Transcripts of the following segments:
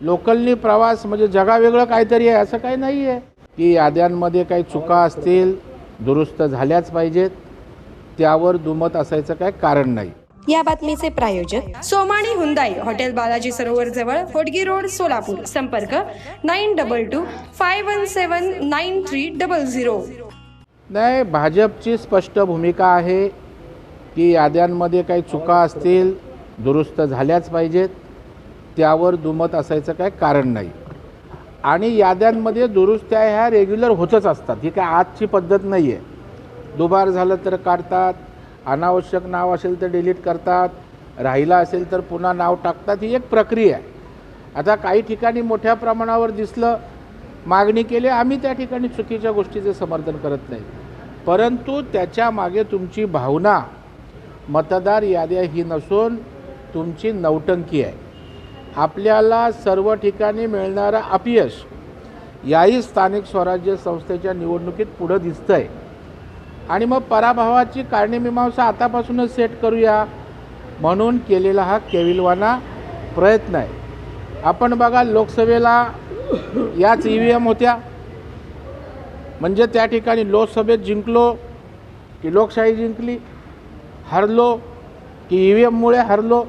लोकलनी प्रवास म्हणजे जगावेगळं काहीतरी आहे असं काही नाही आहे की याद्यांमध्ये काही चुका असतील दुरुस्त झाल्याच पाहिजेत त्यावर दुमत असायचं काय कारण नाही. या बातमीचे प्रायोजक सोमाणी हुंदाई हॉटेल बालाजी सरोवर जवळ होडगी रोड सोलापूर. संपर्क nine double two five one seven nine three double zero. नाही भाजपची स्पष्ट भूमिका आहे की याद्यांमध्ये काही चुका असतील दुरुस्त झाल्याच पाहिजेत त्यावर दुमत असायचं काय कारण नाही. आणि याद्यांमध्ये दुरुस्त्या ह्या रेग्युलर होतच असतात. ही काय आजची पद्धत नाही आहे दुबार झालं तर काढतात अनावश्यक नाव असेल तर डिलीट करतात राहिलं असेल तर पुन्हा नाव टाकतात ही एक प्रक्रिया आहे. आता काही ठिकाणी मोठ्या प्रमाणावर दिसलं मागणी केली आम्ही त्या ठिकाणी चुकीच्या गोष्टीचे समर्थन करत नाही. परंतु त्याच्यामागे तुमची भावना मतदार याद्या ही नसून तुमची नौटंकी आहे. आपल्याला सर्व ठिकाणी मिळणारं अपयश याही स्थानिक स्वराज्य संस्थेच्या निवडणुकीत पुढं दिसतं आहे आणि मग पराभवाची कारणीमीमांसा आतापासूनच सेट करूया म्हणून केलेला हा केविलवाना प्रयत्न आहे. आपण बघा लोकसभेला याच ई व्ही एम होत्या. म्हणजे त्या ठिकाणी लोकसभेत जिंकलो की लोकशाही जिंकली हरलो की ई व्ही एममुळे हरलो.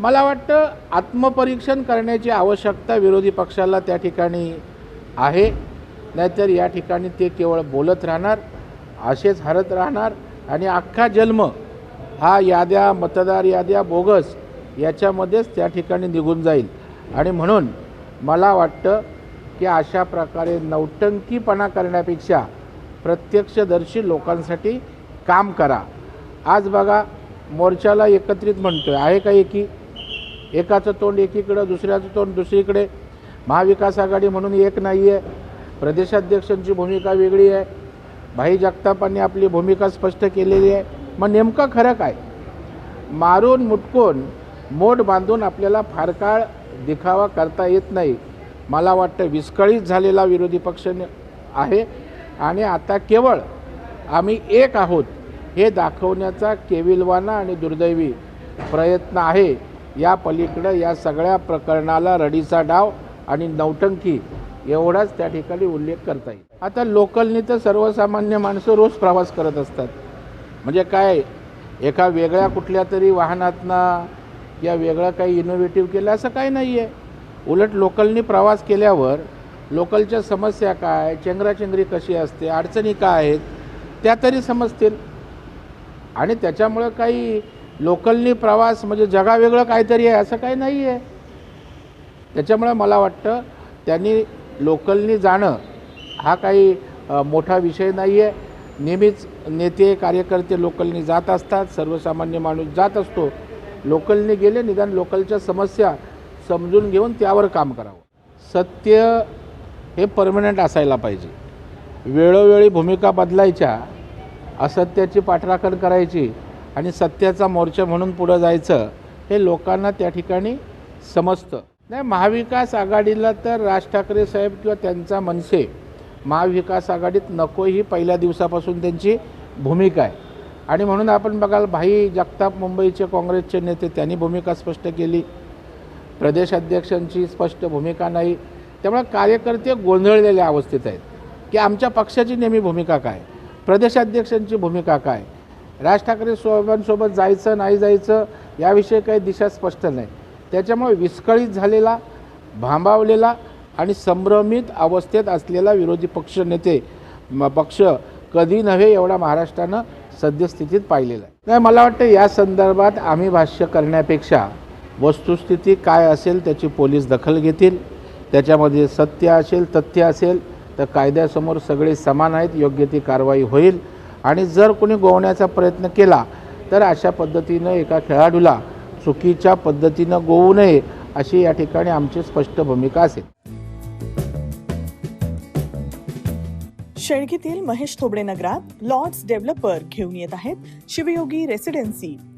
मला वाटतं आत्मपरीक्षण करण्याची आवश्यकता विरोधी पक्षाला त्या ठिकाणी आहे. नाहीतर या ठिकाणी ते केवळ बोलत राहणार असेच हरत राहणार आणि अख्खा जन्म हा याद्या मतदार याद्या बोगस याच्यामध्येच त्या ठिकाणी निघून जाईल. आणि म्हणून मला वाटतं की अशा प्रकारे नौटंकीपणा करण्यापेक्षा प्रत्यक्षदर्शी लोकांसाठी काम करा. आज बघा मोर्चाला एकत्रित म्हणतो आहे का एकी? एकाचं तोंड एकीकडं दुसऱ्याचं तोंड दुसरीकडे. महाविकास आघाडी म्हणून एक नाही आहे प्रदेशाध्यक्षांची भूमिका वेगळी आहे. भाई जगतापांनी आपली भूमिका स्पष्ट केलेली आहे. मग नेमकं खरं काय? मारून मुटकून मोठ बांधून आपल्याला फार काळ दिखावा करता येत नाही. मला वाटतं विस्कळीत झालेला विरोधी पक्ष आहे. आणि आता केवळ आम्ही एक आहोत हे दाखवण्याचा केविलवाना आणि दुर्दैवी प्रयत्न आहे. या पलीकडं या सगळ्या प्रकरणाला रडीचा डाव आणि नौटंकी एवढाच त्या ठिकाणी उल्लेख करता येईल. आता लोकलनी तर सर्वसामान्य माणसं रोज प्रवास करत असतात. म्हणजे काय एका वेगळ्या कुठल्या तरी वाहनातनं या वेगळं काही इनोव्हेटिव्ह केलं असं काही नाही आहे उलट लोकलनी प्रवास केल्यावर लोकलच्या समस्या काय चेंगराचेंगरी कशी असते अडचणी काय आहेत त्या तरी समजतील. आणि त्याच्यामुळं काही लोकलनी प्रवास म्हणजे जगावेगळं काहीतरी आहे असं काही नाही आहे. त्याच्यामुळे मला वाटतं त्यांनी लोकलनी जाणं हा काही मोठा विषय नाही आहे नेहमीच नेते कार्यकर्ते लोकलनी जात असतात सर्वसामान्य माणूस जात असतो. लोकलने गेले निदान लोकलच्या समस्या समजून घेऊन त्यावर काम करावं. सत्य हे परमनंट असायला पाहिजे. वेळोवेळी भूमिका बदलायच्या असत्याची पाठराखण करायची आणि सत्याचा मोर्चा म्हणून पुढं जायचं हे लोकांना त्या ठिकाणी समजतं. नाही महाविकास आघाडीला तर राज ठाकरे साहेब किंवा त्यांचा मनसे महाविकास आघाडीत नको ही पहिल्या दिवसापासून त्यांची भूमिका आहे. आणि म्हणून आपण बघाल भाई जगताप मुंबईचे काँग्रेसचे नेते त्यांनी भूमिका स्पष्ट केली. प्रदेशाध्यक्षांची स्पष्ट भूमिका नाही. त्यामुळे कार्यकर्ते गोंधळलेल्या अवस्थेत आहेत. की आमच्या पक्षाची नेहमी भूमिका काय? प्रदेशाध्यक्षांची भूमिका काय? राज ठाकरे साहेबांसोबत जायचं नाही जायचं याविषयी काही दिशा स्पष्ट नाही. त्याच्यामुळे विस्कळीत झालेला भांबावलेला आणि संभ्रमित अवस्थेत असलेला विरोधी पक्ष नेते म- पक्ष कधी नव्हे एवढा महाराष्ट्रानं सद्यस्थितीत पाहिलेला आहे. नाही मला वाटतं या संदर्भात आम्ही भाष्य करण्यापेक्षा वस्तुस्थिती काय असेल त्याची पोलीस दखल घेतील. त्याच्यामध्ये सत्य असेल तथ्य असेल तर कायद्यासमोर सगळे समान आहेत योग्य ती कारवाई होईल. आणि जर कोणी गोवण्याचा प्रयत्न केला तर अशा पद्धतीनं एका खेळाडूला चुकीच्या पद्धतीनं गोवू नये अशी या ठिकाणी आमची स्पष्ट भूमिका असेल. शेळकीतील महेश थोबडे नगरात लॉर्ड्स डेव्हलपर घेऊन येत आहेत शिवयोगी रेसिडेन्सी.